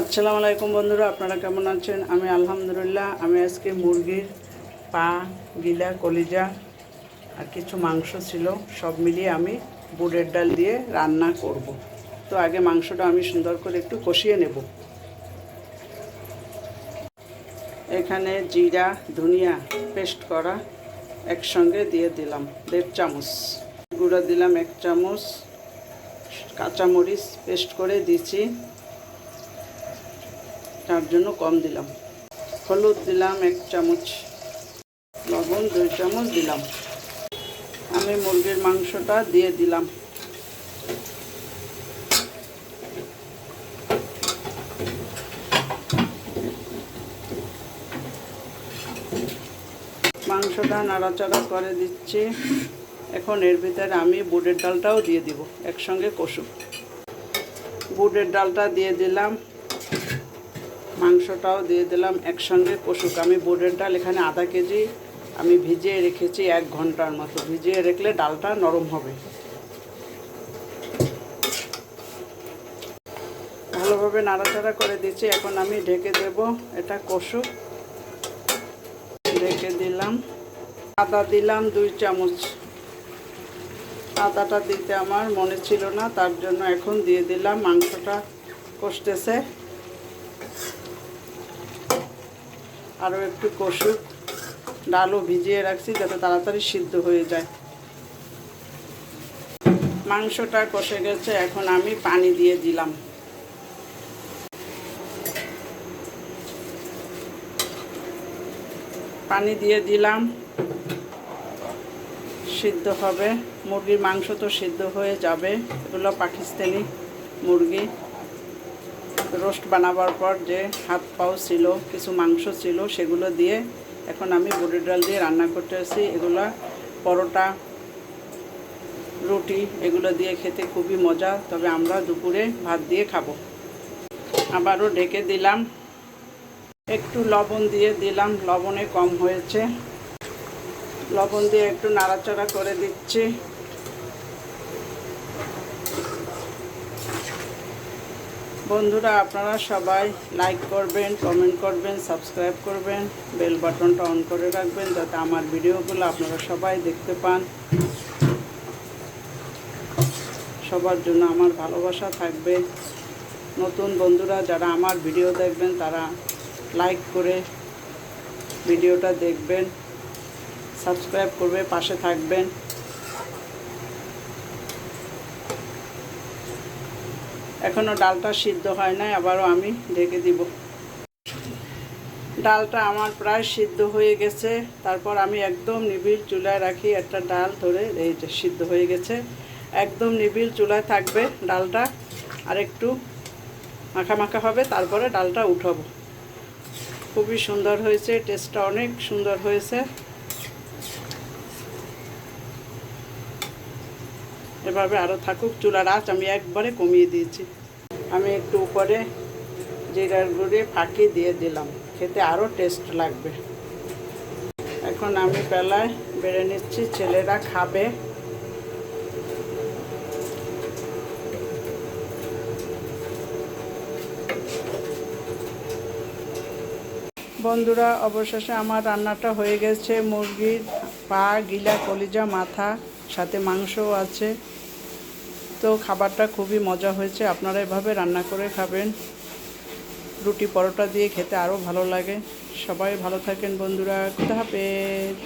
আসসালামু আলাইকুম বন্ধুরা, আপনারা কেমন আছেন? আমি আলহামদুলিল্লাহ, আমি আজকে মুরগির পা, গিলা, কলিজা আর কিছু মাংস ছিল, সব মিলিয়ে আমি বুটের ডাল দিয়ে রান্না করব। তো আগে মাংসটা আমি সুন্দর করে একটু কষিয়ে নেব। এখানে জিরা, ধনিয়া পেস্ট করা একসঙ্গে দিয়ে দিলাম, দেড় চামচ। গুঁড়ো দিলাম এক চামচ, কাঁচামরিচ পেস্ট করে দিচ্ছি তার জন্য কম দিলাম। হলুদ দিলাম এক চামচ, লবণ দুই চামচ দিলাম। আমি মুরগির মাংসটা দিয়ে দিলাম। মাংসটা নাড়াচাড়া করে দিচ্ছি। এখন এর ভিতরে আমি বুটের ডালটাও দিয়ে দিব, একসঙ্গে কষু বুটের ডালটা দিয়ে দিলাম। মাংসটাও দিয়ে দিলাম একসঙ্গে কষুক। আমি বুটের ডাল এখানে আধা কেজি। আমি ভিজিয়ে রেখেছি এক ঘণ্টার মতো। ভিজিয়ে রাখলে ডালটা নরম হবে। ভালোভাবে নাড়াচাড়া করে দিচ্ছি। এখন আমি ঢেকে দেব এটা কষুক। ঢেকে দিলাম। আদা দিলাম দুই চামচ। আদাটা দিতে আমার মনে ছিল না, তার জন্য এখন দিয়ে দিলাম। মাংসটা কষতেছে। আরও একটু কষুক ডালও ভিজিয়ে রাখছি যাতে তাড়াতাড়ি সিদ্ধ হয়ে যায়। মাংসটা কষে গেছে, এখন আমি পানি দিয়ে দিলাম। পানি দিয়ে দিলাম, সিদ্ধ হবে। মুরগির মাংস তো সিদ্ধ হয়ে যাবে। এগুলো পাকিস্তানি মুরগি। রোস্ট বানাবার পর যে হাত পাও ছিল, কিছু মাংস ছিল, সেগুলো দিয়ে এখন আমি বুটের ডাল দিয়ে রান্না করতে আসি এগুলো পরোটা, রুটি, এগুলো দিয়ে খেতে খুবই মজা। তবে আমরা দুপুরে ভাত দিয়ে খাব। আবারও ঢেকে দিলাম। একটু লবণ দিয়ে দিলাম। লবণে কম হয়েছে। লবণ দিয়ে একটু নাড়াচাড়া করে দিচ্ছি। বন্ধুরা, আপনারা সবাই লাইক করবেন কমেন্ট করবেন সাবস্ক্রাইব করবেন বেল বাটনটা অন করে রাখবেন যাতে আমার ভিডিওগুলো আপনারা সবাই দেখতে পান। সবার জন্য আমার ভালোবাসা থাকবে। নতুন বন্ধুরা যারা আমার ভিডিও দেখবেন, তারা লাইক করে ভিডিওটা দেখবেন সাবস্ক্রাইব করবে, পাশে থাকবেন। এখনও ডালটা সিদ্ধ হয় নাই, আবারও আমি ঢেকে দিব। ডালটা আমার প্রায় সিদ্ধ হয়ে গেছে। তারপর আমি একদম নিবিড় চুলায় রাখি একটা ডাল ধরে, এই সিদ্ধ হয়ে গেছে। একদম নিবিড় চুলায় থাকবে ডালটা, আর একটু মাখা হবে, তারপরে ডালটা উঠাবো। খুবই সুন্দর হয়েছে, টেস্টটা অনেক সুন্দর হয়েছে। এভাবে আরও থাকুক, চুলার আঁচ আমি একবারে কমিয়ে দিয়েছি। আমি একটু উপরে জিরার গুঁড়ি ফাঁকি দিয়ে দিলাম, খেতে আরও টেস্ট লাগবে। এখন আমি পেলায় বেড়ে নিচ্ছি, ছেলেরা খাবে। বন্ধুরা, অবশেষে আমার রান্নাটা হয়ে গেছে, মুরগির পা, গিলা, কলিজা, মাথা। সাথে মাংসও আছে। তো খাবারটা খুবই মজা হয়েছে। আপনারা এভাবে রান্না করে খাবেন। রুটি পরোটা দিয়ে খেতে আরও ভালো লাগে। সবাই ভালো থাকেন বন্ধুরা। খুদা হাফেজ।